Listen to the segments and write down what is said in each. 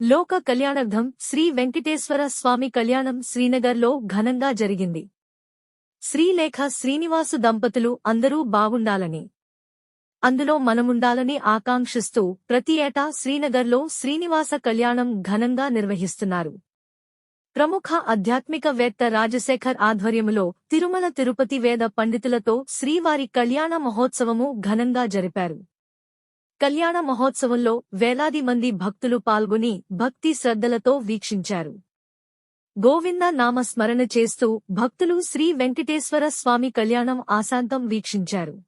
లోక కళ్యాణార్థం శ్రీ వెంకటేశ్వర స్వామి కళ్యాణం శ్రీనగర్లో ఘనంగా జరిగింది. శ్రీలేఖ శ్రీనివాసు దంపతులు అందరూ బాగుండాలని అందులో మనముండాలని ఆకాంక్షిస్తూ ప్రతి ఏటా శ్రీనగర్లో శ్రీనివాస కళ్యాణం ఘనంగా నిర్వహిస్తున్నారు. ప్రముఖ ఆధ్యాత్మికవేత్త రాజశేఖర్ ఆధ్వర్యములో తిరుమల తిరుపతి వేద పండితులతో శ్రీవారి కళ్యాణ మహోత్సవము ఘనంగా జరిపారు. కళ్యాణ మహోత్సవంలో వేలాది మంది భక్తులు పాల్గొని భక్తి శ్రద్ధలతో వీక్షించారు. గోవింద నామ స్మరణ చేస్తూ భక్తులు శ్రీ వెంకటేశ్వర స్వామి కళ్యాణం ఆశాంతం వీక్షించారు.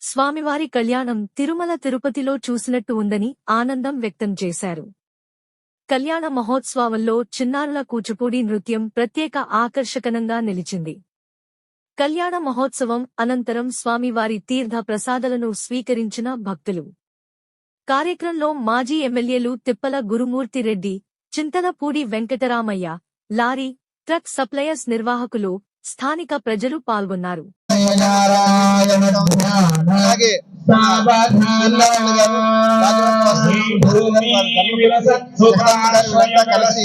స్వామివారి కళ్యాణం తిరుమల తిరుపతిలో చూసినట్టు ఉందని ఆనందం వ్యక్తం చేశారు. కళ్యాణ మహోత్సవంలో చిన్నారుల కూచిపూడి నృత్యం ప్రత్యేక ఆకర్షకనంగా నిలిచింది. కళ్యాణ మహోత్సవం అనంతరం స్వామివారి తీర్థ ప్రసాదలను స్వీకరించిన భక్తులు. కార్యక్రమంలో మాజీ ఎమ్మెల్యేలు Tippala Gurumurthy Reddy Chintalapudi Venkataramaiah lorry truck suppliers నిర్వాహకులు స్థానిక ప్రజలు పాల్గొన్నారు. కలిసి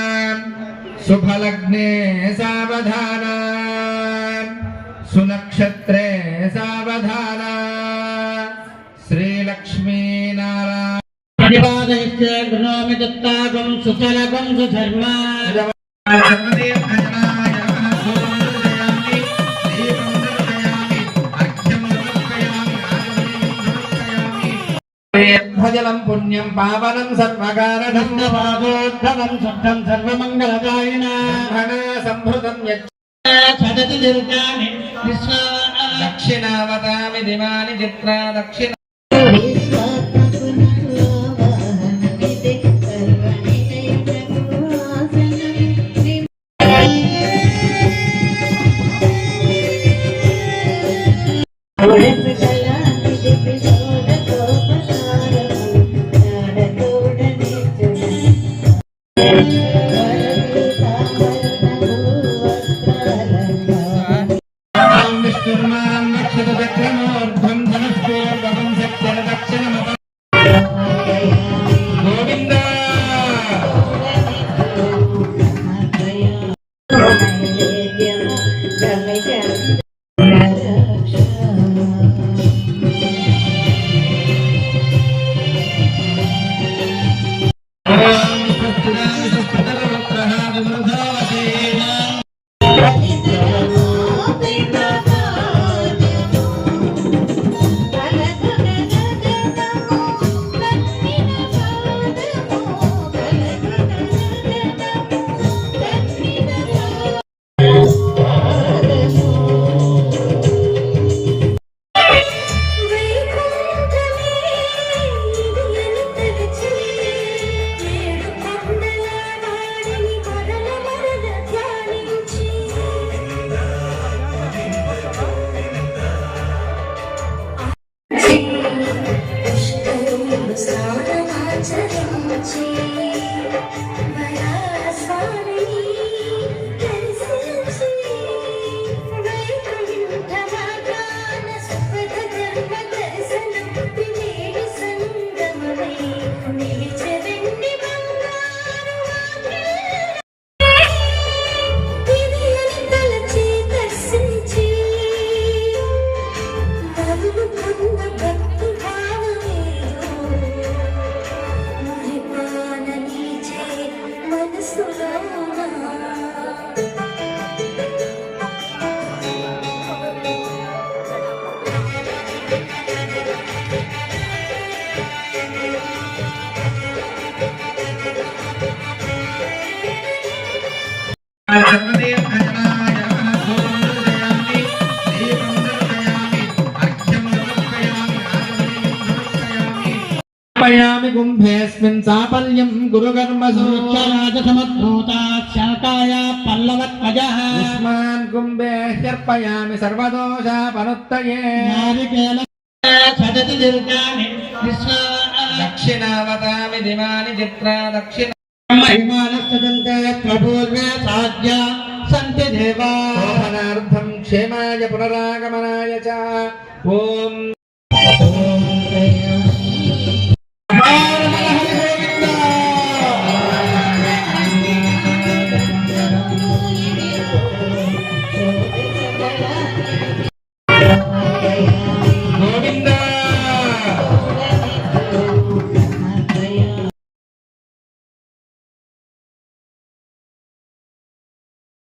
सुफलग्ने सावधाना सुनक्षत्रे सावधाना श्रीलक्ष्मीनारायण प्रतिपादयिष्ये दत्ता सुधर्मा। సుచలగం సుధర్మా భజలం పుణ్యం పావనం సర్వకారణం ధన్యవాదోద్ధవం శుద్ధం సర్వమంగళదాయిన సంభృతం చదతి దుర్గాని విశ్వాన దక్షిణావతామి దివాని చిత్ర దక్షిణ విష్ణుర్మాం నక్షత చక్రమోర్ధ్వం ధనుష్పూర్వకం శక్తిర దక్షిణమత గోవింద ఓం సత్యదాని సుప్రదాని errado, não dá. अर्पयामि कुम्भेऽस्मिन् साफल्यम् गुरुकर्मसु राजसमद्भूता शाकाय पल्लवत्वजः यस्मान् कुम्भे ह्यर्पयामि सर्वदोषापनुत्तये नारिकेल सदति दीर्घानि दक्षिणावतामि दिवानि चित्रा दक्षिणा महिमानस्तजन्ते प्रपूर्वे साध्या सन्ति देवा क्षेमाय पुनरागमनाय च ओम्